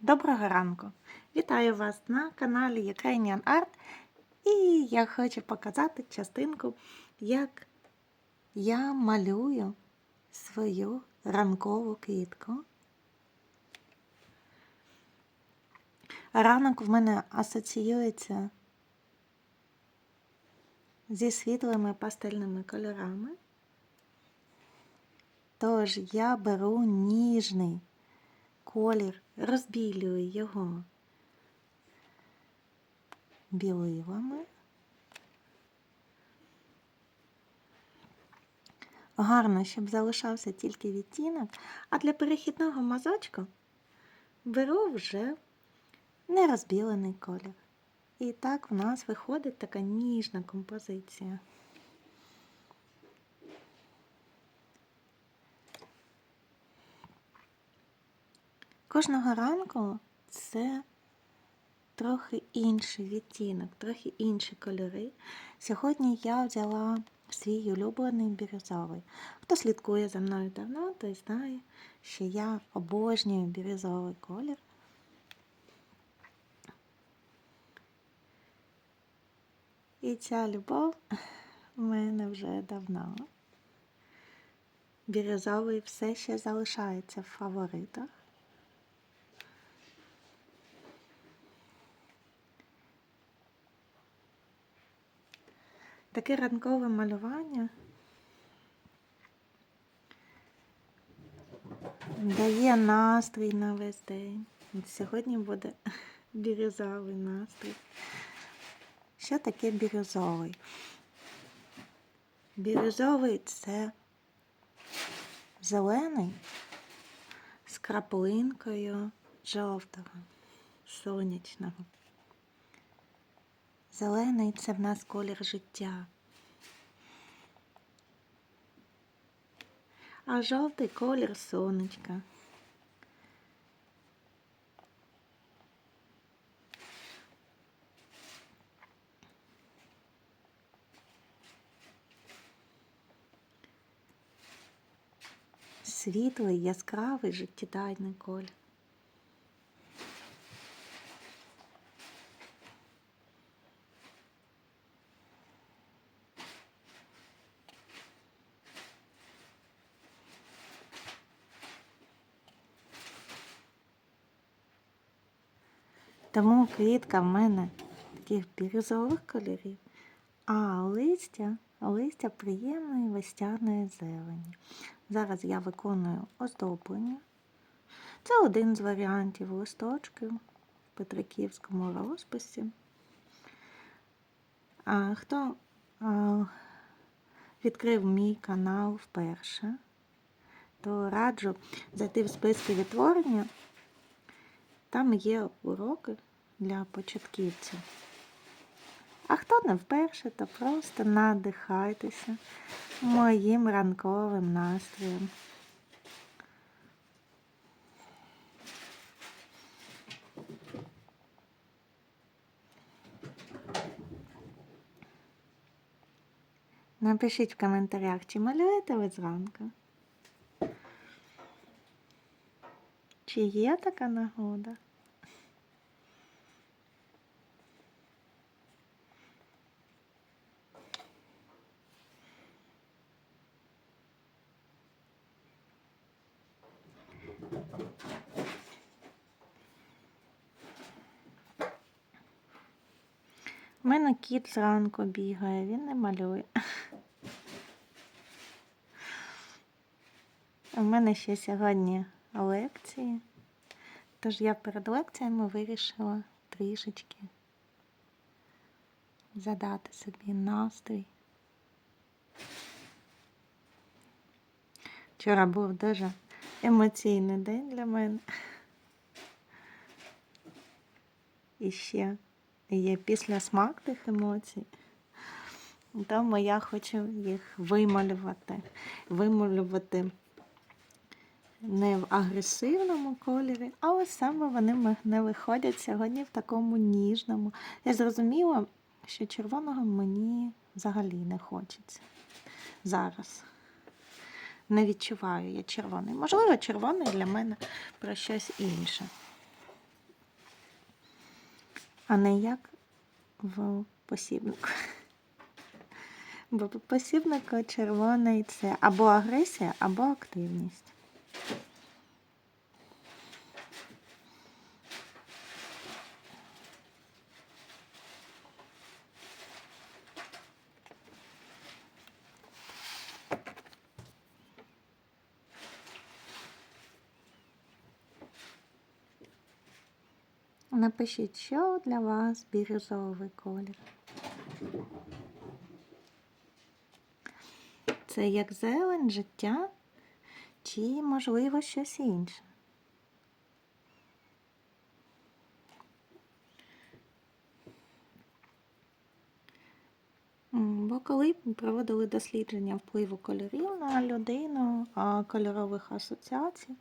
Доброго ранку! Вітаю вас на каналі Ukrainian Art. І я хочу показати частинку, як я малюю свою ранкову квітку. Ранок в мене асоціюється зі світлими пастельними кольорами. Тож я беру ніжний колір, розбілюю його білилами. Гарно, щоб залишався тільки відтінок, а для перехідного мазочку беру вже нерозбілений колір. І так в нас виходить така ніжна композиція. Кожного ранку це трохи інший відтінок, трохи інші кольори. Сьогодні я взяла свій улюблений бірюзовий. Хто слідкує за мною давно, той знає, що я обожнюю бірюзовий колір. І ця любов в мене вже давно. Бірюзовий все ще залишається в фаворитах. Таке ранкове малювання дає настрій на весь день. Сьогодні буде бірюзовий настрій. Що таке бірюзовий? Бірюзовий це зелений з краплинкою жовтого, сонячного. Зелений це в нас колір життя. А жовтий колір сонечка. Світлий, яскравий, життєдайний колір. Тому квітка в мене таких бірюзових кольорів, а листя, листя приємної вестяної зелені. Зараз я виконую оздоблення. Це один з варіантів листочків в Петриківському розписі. А хто а, відкрив мій канал вперше, то раджу зайти в списки відтворення. Там є уроки для початківців. А хто не вперше, то просто надихайтеся моїм ранковим настроєм. Напишіть в коментарях, чи малюєте ви зранку? Чи є така нагода? У мене кіт зранку бігає, він не малює. У мене ще сьогодні лекції, тож я перед лекціями вирішила трішечки задати собі настрій. Вчора був дуже емоційний день для мене. І ще є після смак тих емоцій. Тому я хочу їх вималювати. Вималювати не в агресивному кольорі, а ось саме вони мене виходять сьогодні в такому ніжному. Я зрозуміла, що червоного мені взагалі не хочеться зараз. Не відчуваю я червоний. Можливо, червоний для мене про щось інше. А не як в посібнику. Бо посібник червоний це або агресія, або активність. Напишіть, що для вас бірюзовий колір. Це як зелень, життя, чи, можливо, щось інше. Бо коли проводили дослідження впливу кольорів на людину, кольорових асоціацій,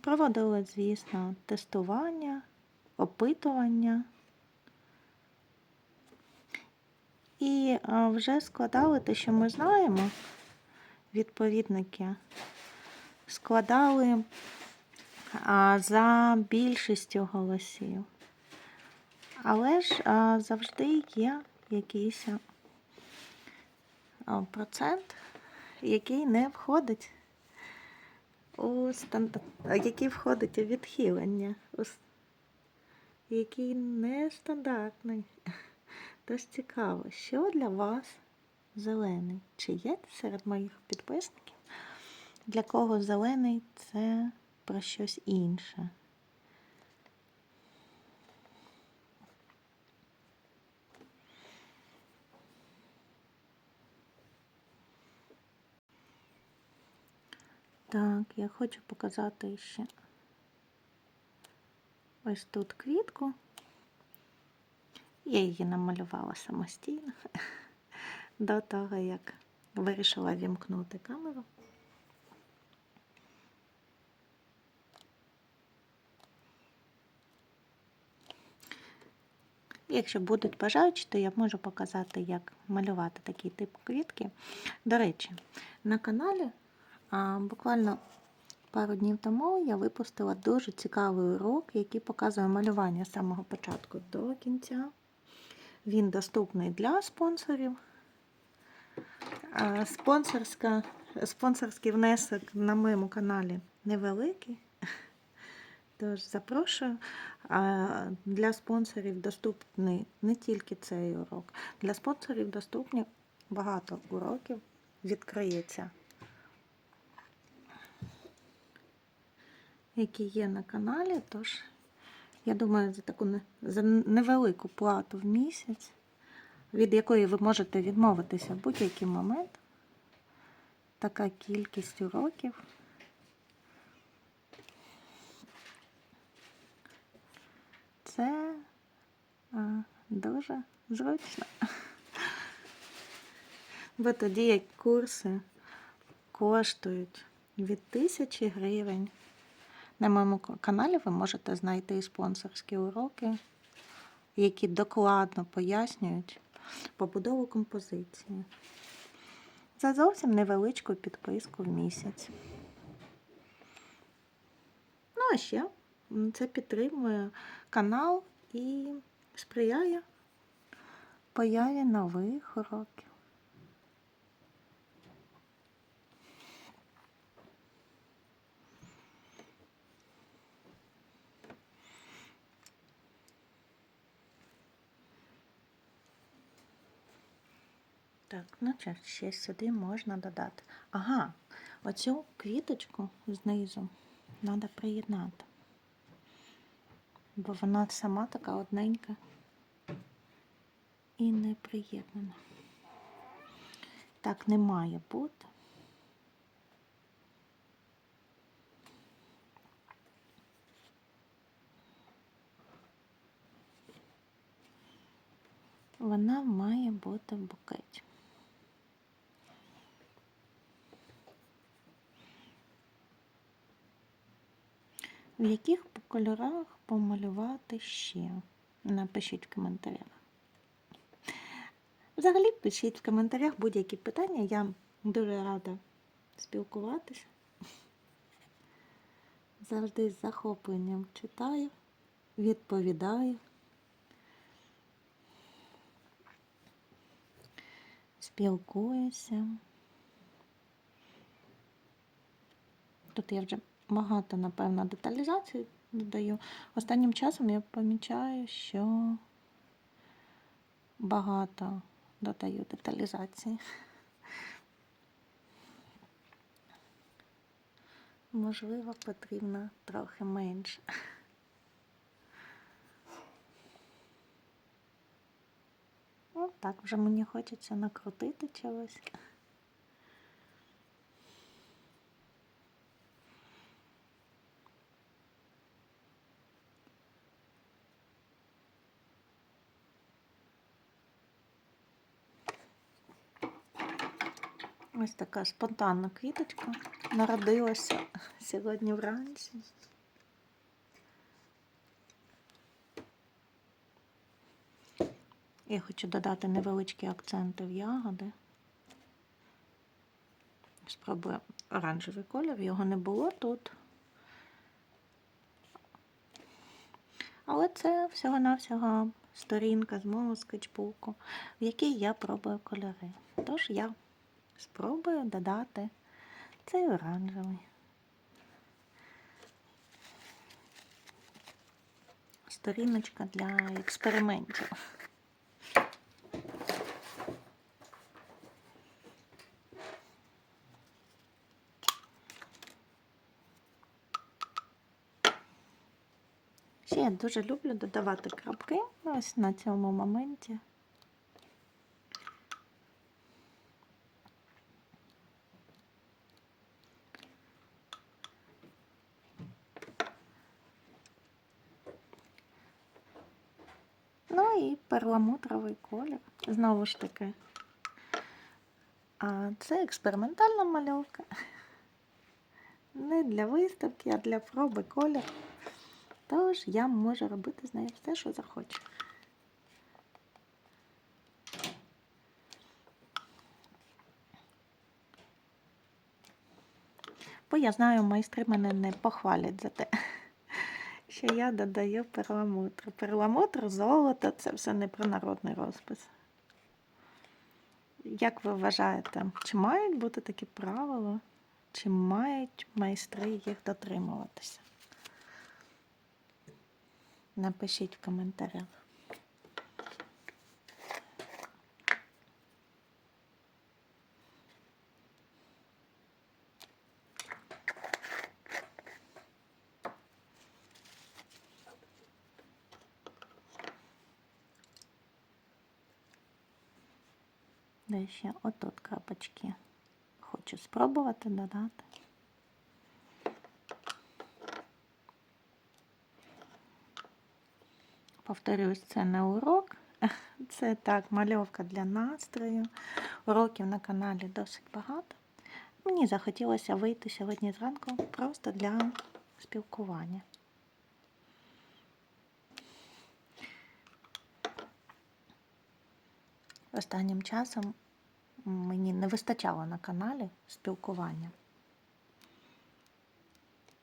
проводили, звісно, тестування, опитування. І вже складали те, що ми знаємо, відповідники складали за більшістю голосів. Але ж завжди є якийсь процент, який не входить у стандарт, який входить у відхилення, який нестандартний. Тож цікаво, що для вас зелений? Чи є серед моїх підписників? Для кого зелений це про щось інше? Так, я хочу показати ще ось тут квітку. Я її намалювала самостійно до того, як вирішила вімкнути камеру. Якщо будуть бажаючі, то я можу показати, як малювати такий тип квітки. До речі, на каналі а, буквально пару днів тому я випустила дуже цікавий урок, який показує малювання з самого початку до кінця. Він доступний для спонсорів. Спонсорська, спонсорський внесок на моєму каналі невеликий. Тож запрошую. Для спонсорів доступний не тільки цей урок. Для спонсорів доступні багато уроків відкриється, які є на каналі. Тож, я думаю, за таку за невелику плату в місяць, від якої ви можете відмовитися в будь-який момент. Така кількість уроків. Це а, дуже зручно. Бо тоді як курси коштують від тисячі гривень. На моєму каналі ви можете знайти спонсорські уроки, які докладно пояснюють побудову композиції. За зовсім невеличку підписку в місяць. Ну, а ще це підтримує канал і сприяє появі нових уроків. Так, ну що, ще сюди можна додати. Ага, оцю квіточку знизу треба приєднати. Бо вона сама така одненька і не приєднана. Так не має бути. Вона має бути в букеті. в яких кольорах помалювати ще? Напишіть в коментарях. Взагалі пишіть в коментарях будь-які питання, я дуже рада спілкуватися. Завжди з захопленням читаю, відповідаю. Спілкуюся. Тут я вже багато, напевно, деталізації додаю. Останнім часом я помічаю, що багато додаю деталізації. Можливо, потрібно трохи менше. Ну, так, вже мені хочеться накрутити чогось. Ось така спонтанна квіточка народилася сьогодні вранці. Я хочу додати невеличкі акценти в ягоди. Спробую оранжевий колір, його не було тут. Але це всього-навсього сторінка з мого скетчбуку, в якій я пробую кольори. Тож я спробую додати цей оранжевий. Сторіночка для експериментів. Ще я дуже люблю додавати крапки ось на цьому моменті. Ну і перламутровий колір. Знову ж таки. А це експериментальна мальовка. Не для виставки, а для проби колір. Тож я можу робити з нею все, що захочу. Бо я знаю, майстри мене не похвалять за те, що я додаю перламутр. Перламутр, золото це все не про народний розпис. Як ви вважаєте, чи мають бути такі правила, чи мають майстри їх дотримуватися? Напишіть в коментарях. Де ще отут крапочки. Хочу спробувати додати. Повторюсь, це не урок, це так, мальовка для настрою. Уроків на каналі досить багато. Мені захотілося вийти сьогодні зранку просто для спілкування. Останнім часом мені не вистачало на каналі спілкування.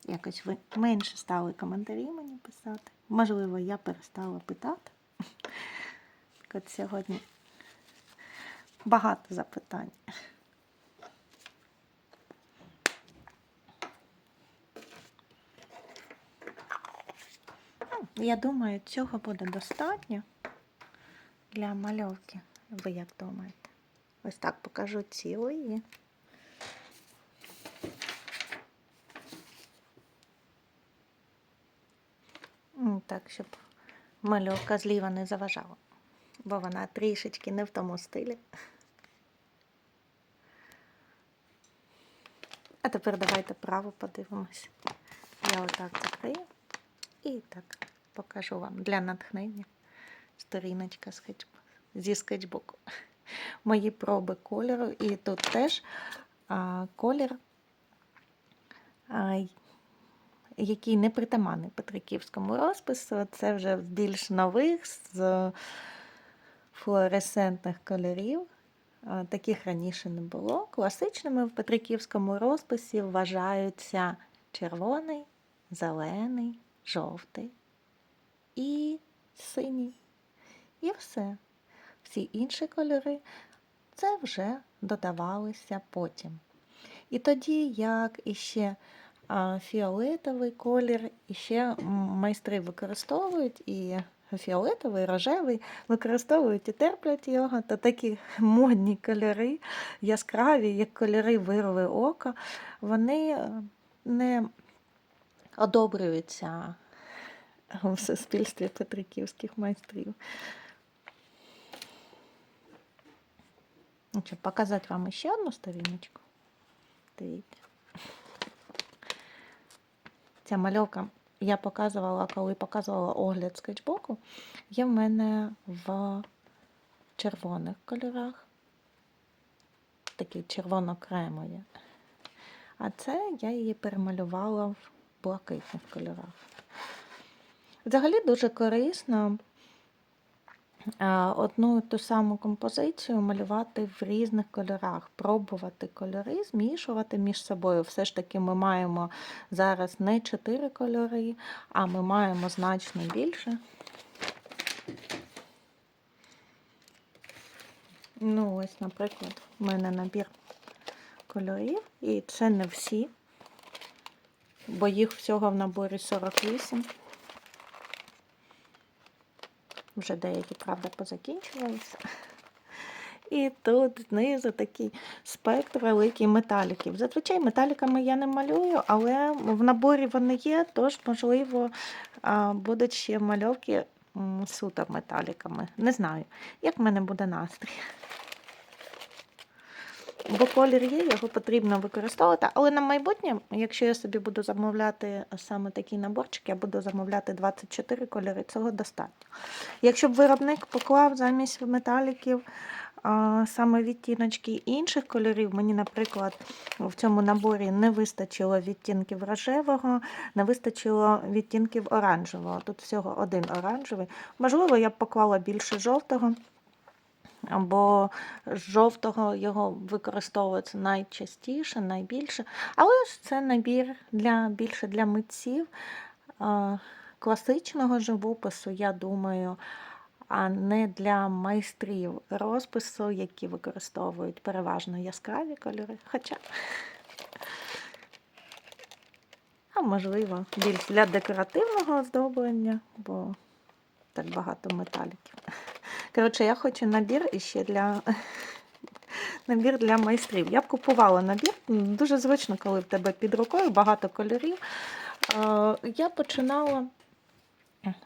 Якось ви менше стали коментарі мені писати. Можливо, я перестала питати. От сьогодні багато запитань. Ну, Я думаю, цього буде достатньо для мальовки. Ви як думаєте? Ось так покажу цілої. Так, щоб мальовка зліва не заважала, бо вона трішечки не в тому стилі. А тепер давайте право подивимось. Я отак закрию і так покажу вам для натхнення сторіночка зі скетчбуку. Мої проби кольору, і тут теж а, колір. А, який не притаманний Петриківському розпису. Це вже більш нових, з флуоресцентних кольорів. Таких раніше не було. Класичними в Петриківському розписі вважаються червоний, зелений, жовтий і синій. І все. Всі інші кольори це вже додавалося потім. І тоді, як іще фіолетовий колір, іще майстри використовують і фіолетовий, рожевий, використовують і терплять його, то такі модні кольори, яскраві, як кольори вирви ока, вони не одобрюються в суспільстві петриківських майстрів. Ну, що, показати вам ще одну сторіночку. Ця мальовка я показувала, коли показувала огляд скетчбуку, є в мене в червоних кольорах. Такі червоно-кремові. А це я її перемалювала в блакитних кольорах. Взагалі дуже корисно одну і ту саму композицію малювати в різних кольорах, пробувати кольори, змішувати між собою. Все ж таки ми маємо зараз не чотири кольори, а ми маємо значно більше. Ну, ось, наприклад, в мене набір кольорів, і це не всі, бо їх всього в наборі 48. Вже деякі, правда, позакінчувалися. І тут знизу такий спектр великий металіків. Зазвичай металіками я не малюю, але в наборі вони є, тож, можливо, будуть ще мальовки суто металіками. Не знаю, як в мене буде настрій. Бо колір є, його потрібно використовувати. Але на майбутнє, якщо я собі буду замовляти саме такі наборчики, я буду замовляти 24 кольори, цього достатньо. Якщо б виробник поклав замість металіків а, саме відтіночки інших кольорів, мені, наприклад, в цьому наборі не вистачило відтінків рожевого, не вистачило відтінків оранжевого. Тут всього один оранжевий. Можливо, я б поклала більше жовтого. Бо жовтого його використовується найчастіше, найбільше. Але ж це набір для, більше для митців класичного живопису, я думаю, а не для майстрів розпису, які використовують переважно яскраві кольори. Хоча, а можливо, більш для декоративного оздоблення, бо так багато металіків. Коротше, я хочу набір іще для набір для майстрів. Я б купувала набір. Дуже звично, коли в тебе під рукою багато кольорів. Е, Я починала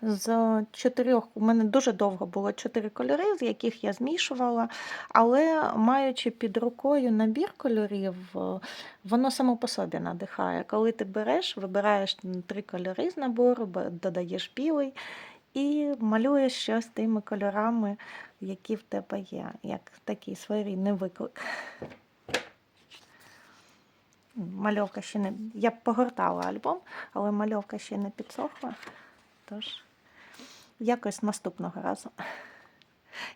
з чотирьох. У мене дуже довго було чотири кольори, з яких я змішувала. Але маючи під рукою набір кольорів, е, воно само по собі надихає. Коли ти береш, вибираєш три кольори з набору, додаєш білий і малюєш щось тими кольорами, які в тебе є, як такий своєрідний виклик. Мальовка ще не. Я погортала альбом, але мальовка ще не підсохла. Тож, якось наступного разу.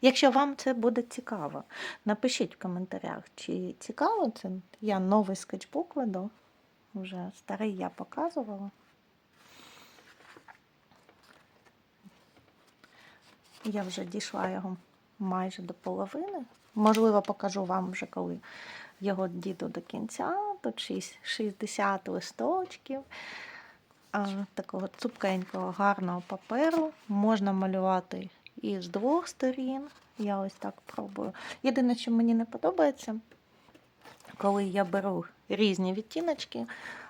Якщо вам це буде цікаво, напишіть в коментарях, чи цікаво це. Я новий скетчбук веду. Вже старий я показувала. Я вже дійшла його майже до половини. Можливо, покажу вам вже, коли його діду до кінця. Тут шість- 60 листочків такого цупкенького, гарного паперу. Можна малювати і з двох сторін. Я ось так пробую. Єдине, що мені не подобається, коли я беру різні відтіночки,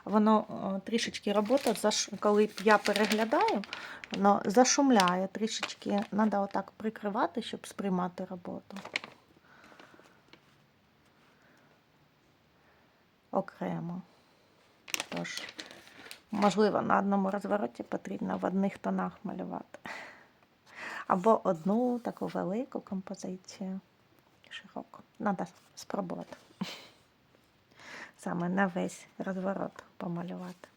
воно трішечки робота, коли я переглядаю, воно зашумляє трішечки. Треба отак прикривати, щоб сприймати роботу. Окремо. Тож, можливо, на одному розвороті потрібно в одних тонах малювати. Або одну таку велику композицію широку. Треба спробувати. Саме на весь розворот помалювати.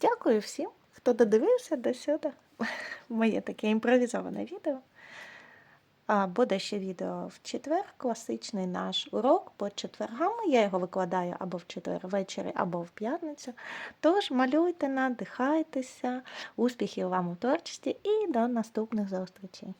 Дякую всім, хто додивився до сюди. Моє таке імпровізоване відео. А буде ще відео в четвер, класичний наш урок по четвергам. Я його викладаю або в четвер ввечері, або в п'ятницю. Тож малюйте, надихайтеся, успіхів вам у творчості і до наступних зустрічей.